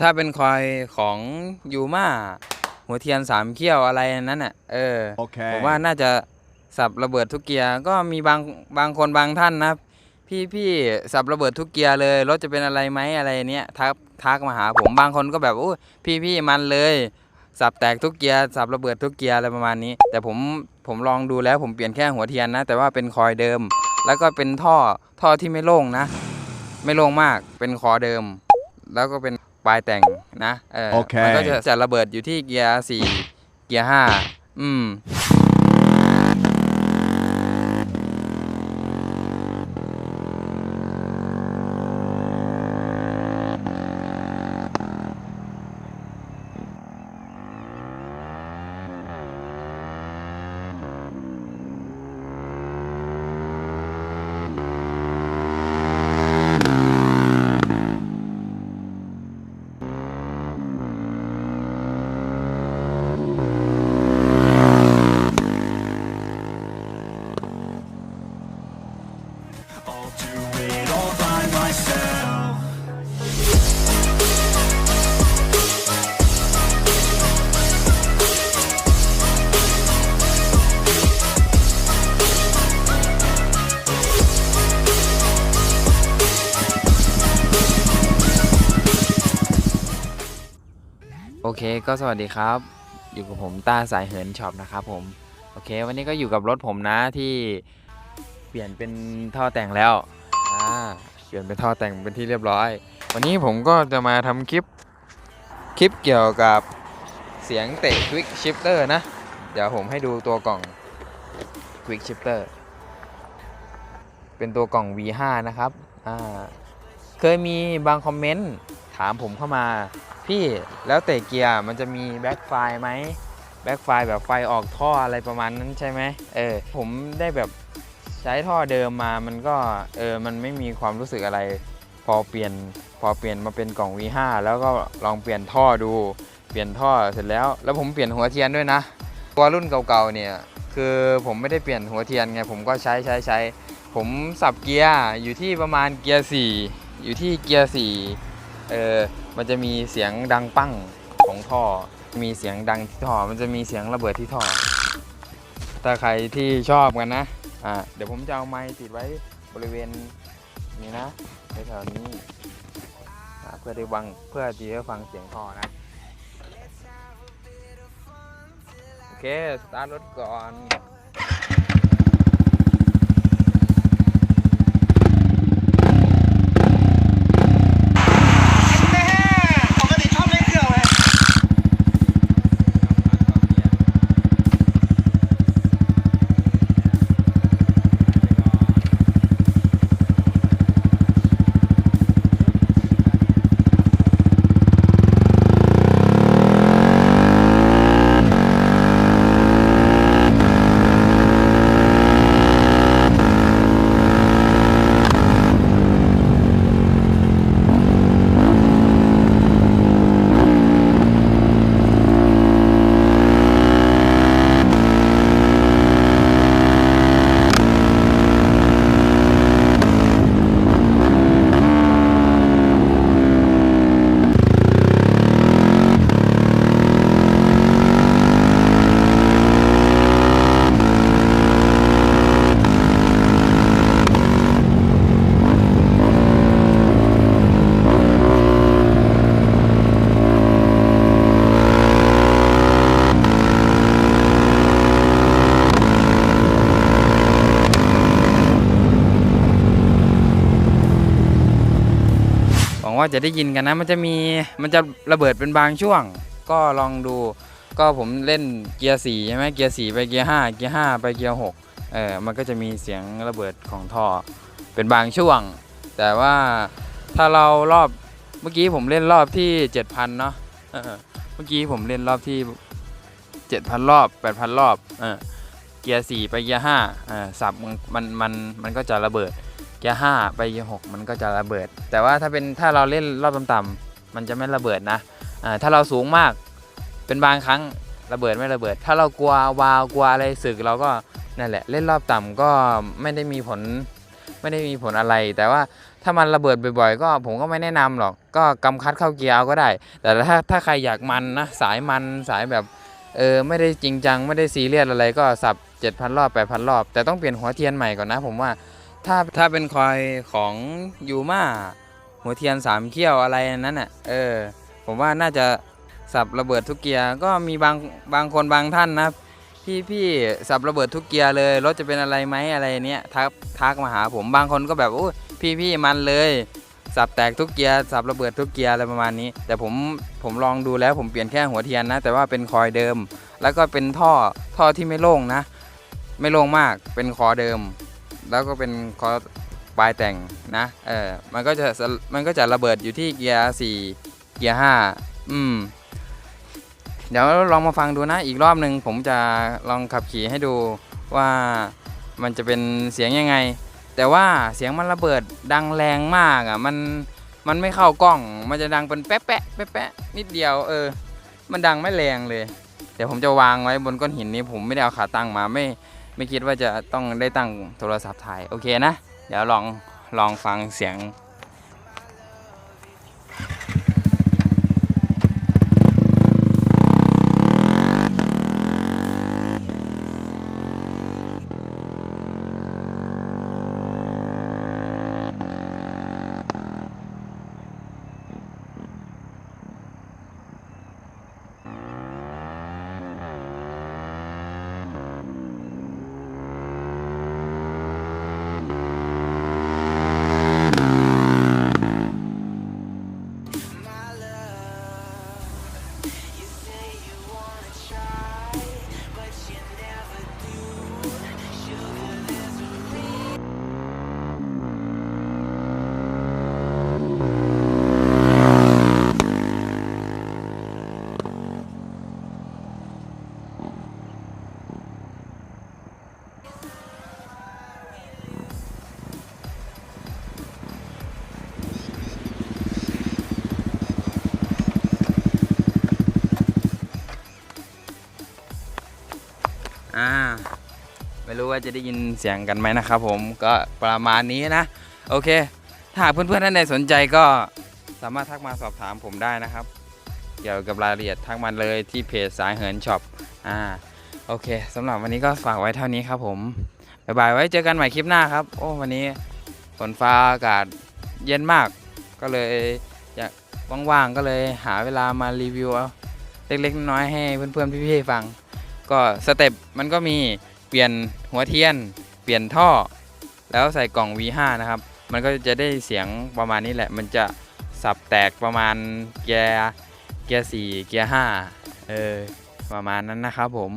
ถ้าเป็นคอยของยูมาหัวเทียนสามเขี้ยวอะไรนั้นน่ะ เออ Okay. ผมว่าน่าจะสับระเบิดทุกเกียร์ ก็มีบางบางคนบางท่านนะพี่พี่สับระเบิดทุกเกียร์เลยรถจะเป็นอะไรไหมอะไรเนี้ยทักทักมาหาผมบางคนก็แบบโอ้ยพี่พี่มันเลย สับแตกทุกเกียร์สับระเบิดทุกเกียร์อะไรประมาณนี้ แต่ผมผมลองดูแล้วผมเปลี่ยนแค่หัวเทียนนะ แต่ว่าเป็นคอยเดิม แล้วก็เป็นท่อท่อที่ไม่โล่งนะ ไม่โล่งมากเป็นคอเดิม แล้วก็เป็น ปลายแต่งนะเออโอเคมันก็จะจะระเบิดอยู่ที่เกียร์สี่เกียร์ห้าอืม เคก็สวัสดีครับ อยู่กับผมต้าสายเหินช็อปนะครับผม โอเค วันนี้ก็อยู่กับรถผมนะที่เปลี่ยนเป็นท่อแต่งแล้วอ่าเปลี่ยนเป็นท่อแต่งเป็นที่เรียบร้อย วันนี้ผมก็จะมาทำคลิปคลิปเกี่ยวกับเสียงเตะ Quick Shifter นะ เดี๋ยวผมให้ดูตัวกล่อง Quick Shifter เป็นตัวกล่อง V5 นะครับอ่าเคยมีบางคอมเมนต์ถามผมเข้ามา พี่แล้วเตะเกียร์มันจะมีแบ็คไฟไหมแบ็คไฟแบบไฟออกท่ออะไรประมาณนั้นใช่ไหมเออผมได้แบบใช้ท่อเดิมมามันก็เออมันไม่มีความรู้สึกอะไร พอเปลี่ยนพอเปลี่ยนมาเป็นกล่อง V5 แล้วก็ลองเปลี่ยนท่อดูเปลี่ยนท่อเสร็จแล้ว แล้วผมเปลี่ยนหัวเทียนด้วยนะตัวรุ่นเก่าๆเนี่ยคือผมไม่ได้เปลี่ยนหัวเทียนไงผมก็ใช้ใช้ใช้ผมสับเกียร์อยู่ที่ประมาณเกียร์4อยู่ที่เกียร์4 เออมันจะมีเสียงดังปั้งของท่อ มีเสียงดังที่ท่อ มันจะมีเสียงระเบิดที่ท่อ ถ้าใครที่ชอบกันนะอ่าเดี๋ยวผมจะเอาไม้ติดไว้บริเวณนี้นะแถวนี้อ่าเพื่อได้ฟังเพื่อที่จะฟังเสียงท่อนะโอเค สตาร์ทรถก่อน ว่าจะได้ยินกันนะ มันจะมีมันจะระเบิดเป็นบางช่วง ก็ลองดู ก็ผมเล่นเกียร์สี่ใช่ไหมเกียร์สี่ไปเกียร์ห้าเกียร์ห้าไปเกียร์หกเออมันก็จะมีเสียงระเบิดของท่อเป็นบางช่วง แต่ว่าถ้าเรารอบเมื่อกี้ผมเล่นรอบที่เจ็ดพันเนาะเมื่อกี้ผมเล่นรอบที่เจ็ดพันรอบแปดพันรอบเออเกียร์สี่ไปเกียร์ห้าเออสับมันมันมันมันก็จะระเบิด เกียร์ห้าไปเกียร์หกมันก็จะระเบิด แต่ว่าถ้าเป็นถ้าเราเล่นรอบต่ำๆมันจะไม่ระเบิดนะถ้าเราสูงมากเป็นบางครั้งระเบิดไม่ระเบิด ถ้าเรากลัววาวกลัวอะไรสึกเราก็นั่นแหละ เล่นรอบต่ำก็ไม่ได้มีผลไม่ได้มีผลอะไร แต่ว่าถ้ามันระเบิดบ่อยๆ ก็ผมก็ไม่แนะนำหรอก ก็กำคัดเข้าเกียร์เอาก็ได้ แต่ถ้าถ้าใครอยากมันนะสายมันสายแบบเออไม่ได้จริงจังไม่ได้ซีเรียสอะไรก็สับ 7,000 รอบ 8,000 รอบ แต่ต้องเปลี่ยนหัวเทียนใหม่ก่อนนะผมว่า ถ้าถ้าเป็นคอยของยูมาหัวเทียนสามเขี้ยวอะไรนั้นอะ เออ ผมว่าน่าจะสับระเบิดทุกเกียร์ก็มีบางบางคนบางท่านนะพี่พี่สับระเบิดทุกเกียร์เลยรถจะเป็นอะไรไหมอะไรเนี้ยทักทักมาหาผมบางคนก็แบบโอ้พี่พี่มันเลย สับแตกทุกเกียร์สับระเบิดทุกเกียร์อะไรประมาณนี้ แต่ผมผมลองดูแล้วผมเปลี่ยนแค่หัวเทียนนะ แต่ว่าเป็นคอยเดิม แล้วก็เป็นท่อท่อที่ไม่โล่งนะ ไม่โล่งมากเป็นคอเดิม แล้วก็เป็นคอปลายแต่งนะเออมันก็จะมันก็จะระเบิดอยู่ที่เกียร์สี่เกียร์ห้าอืมเดี๋ยวลองมาฟังดูนะอีกรอบหนึ่งผมจะลองขับขี่ให้ดูว่ามันจะเป็นเสียงยังไง แต่ว่าเสียงมันระเบิดดังแรงมากอะมันมันไม่เข้ากล้อง มันจะดังเป็นแป๊ะแป๊ะแป๊ะแป๊ะนิดเดียวเออ มันดังไม่แรงเลย เดี๋ยวผมจะวางไว้บนก้อนหินนี้ผมไม่ได้เอาขาตั้งมาไม่ ไม่คิดว่าจะต้องได้ตั้งโทรศัพท์ถ่ายโอเคนะ เดี๋ยวลองลองฟังเสียง อ่าไม่รู้ว่าจะได้ยินเสียงกันไหมนะครับผมก็ประมาณนี้นะ โอเค ถ้าหากเพื่อนๆท่านใดสนใจก็สามารถทักมาสอบถามผมได้นะครับ เกี่ยวกับรายละเอียดทักมาเลยที่เพจสายเหินช็อปอ่าโอเคสำหรับวันนี้ก็ฝากไว้เท่านี้ครับผมบ๊ายบายไว้เจอกันใหม่คลิปหน้าครับ โอ้วันนี้ฝนฟ้าอากาศเย็นมาก ก็เลยอยากว่างๆก็เลยหาเวลามารีวิวเอาเล็กๆน้อยๆให้เพื่อนๆพี่ๆฟัง ก็สเต็ปมันก็มีเปลี่ยนหัวเทียน เปลี่ยนท่อ แล้วใส่กล่อง V5 นะครับ มันก็จะได้เสียงประมาณนี้แหละ มันจะสับแตกประมาณเกียร์เกียร์4เกียร์5เออประมาณนั้นนะครับผม